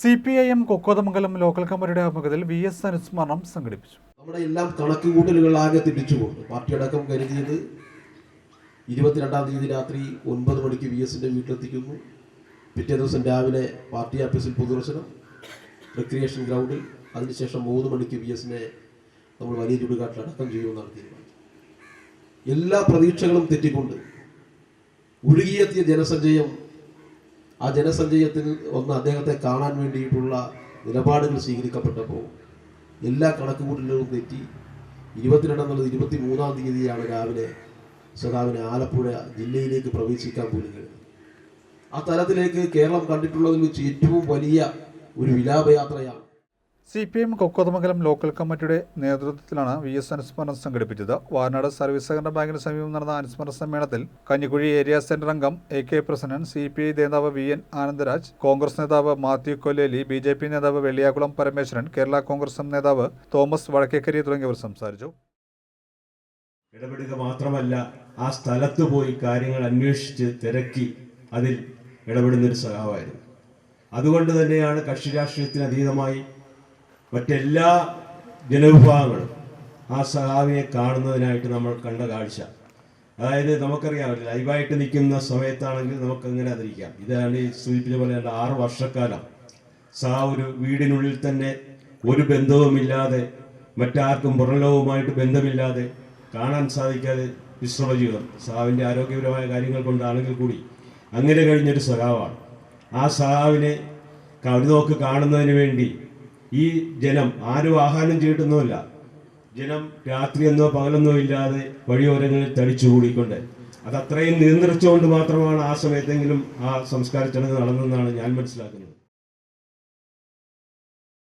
C P I M Kokkothamangalam local കമ്മിറ്റിയുടെ ആഭിമുഖ്യത്തിൽ V S അനുസ്മരണം സംഘടിപ്പിച്ചു. നമ്മുടെ എല്ലാം കണക്കുകൂട്ടലുകളാകെ തെറ്റിച്ചുകൊണ്ട് പാർട്ടി അടക്കം കരുതിയത് ഇരുപത്തിരണ്ടാം തീയതി രാത്രി ഒൻപത് മണിക്ക് വി എസിന്റെ വീട്ടിലെത്തിക്കുന്നു. പിറ്റേ ദിവസം രാവിലെ പാർട്ടി ഓഫീസിൽ പൊതുദർശനം റിക്രിയേഷൻ ഗ്രൗണ്ടിൽ അതിനുശേഷം മൂന്ന് മണിക്ക് വി എസിനെ നമ്മൾ വലിയ ചുടുകാട്ടിൽ അടക്കം ചെയ്യുമെന്നാണ് തീരുമാനം. എല്ലാ പ്രതീക്ഷകളും തെറ്റിക്കൊണ്ട് ഒഴുകിയെത്തിയ ജനസഞ്ചയം ആ ജനസഞ്ചയത്തിൽ ഒന്ന് അദ്ദേഹത്തെ കാണാൻ വേണ്ടിയിട്ടുള്ള നിലപാടുകൾ സ്വീകരിക്കപ്പെട്ടപ്പോൾ എല്ലാ കണക്കുകൂട്ടലുകളും തെറ്റി. ഇരുപത്തിരണ്ടെന്നുള്ളത് ഇരുപത്തി മൂന്നാം തീയതിയാണ് രാവിലെ സഖാവിനെ ആലപ്പുഴ ജില്ലയിലേക്ക് പ്രവേശിക്കാൻ പോലും ആ തലത്തിലേക്ക് കേരളം കണ്ടിട്ടുള്ളതിൽ വെച്ച് ഏറ്റവും വലിയ ഒരു വിലാപയാത്രയാണ് C P M Kokkothamangalam local കമ്മിറ്റിയുടെ നേതൃത്വത്തിലാണ് വി എസ് അനുസ്മരണം സംഘടിപ്പിച്ചത്. വായനാട് സർവീസ് സഹകരണ ബാങ്കിന് സമീപം നടന്ന അനുസ്മരണ സമ്മേളനത്തിൽ കഞ്ഞിക്കുഴി ഏരിയ സെന്റർ അംഗം A K Prasannan C P I നേതാവ് വി എൻ ആനന്ദരാജ് കോൺഗ്രസ് നേതാവ് Mathew Kolleli B J P നേതാവ് വെള്ളിയാകുളം പരമേശ്വരൻ കേരള കോൺഗ്രസ് നേതാവ് തോമസ് വടക്കേക്കരി തുടങ്ങിയവർ സംസാരിച്ചു. ഇടപെടുക മാത്രമല്ല ആ സ്ഥലത്ത് പോയി കാര്യങ്ങൾ അന്വേഷിച്ച് തിരക്കി അതിൽ ഇടപെടുന്ന ഒരു സഖാവായിരുന്നു. അതുകൊണ്ട് തന്നെയാണ് കക്ഷി രാഷ്ട്രീയത്തിന് അതീതമായി മറ്റെല്ലാ ജനവിഭാഗങ്ങളും ആ സഹാവിയെ കാണുന്നതിനായിട്ട് നമ്മൾ കണ്ട കാഴ്ച. അതായത് നമുക്കറിയാം ലൈവായിട്ട് നിൽക്കുന്ന സമയത്താണെങ്കിൽ നമുക്ക് അങ്ങനെ അതിരിക്കാം. ഇതാണ് ഈ സൂചിപ്പിച്ച പോലെ ആറ് വർഷക്കാലം. സാ ഒരു വീടിനുള്ളിൽ തന്നെ ഒരു ബന്ധവുമില്ലാതെ മറ്റാർക്കും പുറംലോകവുമായിട്ട് ബന്ധമില്ലാതെ കാണാൻ സാധിക്കാതെ വിശ്രമ ജീവിതം. സഹാവിന്റെ ആരോഗ്യപരമായ കാര്യങ്ങൾ കൊണ്ടാണെങ്കിൽ കൂടി അങ്ങനെ കഴിഞ്ഞൊരു സഹാവാണ്. ആ സഹാവിനെ ഒരു നോക്ക് കാണുന്നതിന് വേണ്ടി ഈ ജനം ആരും ആഹ്വാനം ചെയ്തിട്ടൊന്നുമില്ല ജനം രാത്രിയെന്നോ പകലെന്നോ ഇല്ലാതെ വഴിയോരങ്ങളിൽ തടിച്ചുകൂടിക്കൊണ്ട് അത് അത്രയും നിയന്ത്രിച്ചുകൊണ്ട് മാത്രമാണ് ആ സമയത്തെങ്കിലും ആ സംസ്കാര ചടങ്ങ് നടന്നതെന്നാണ് ഞാൻ മനസ്സിലാക്കുന്നത്.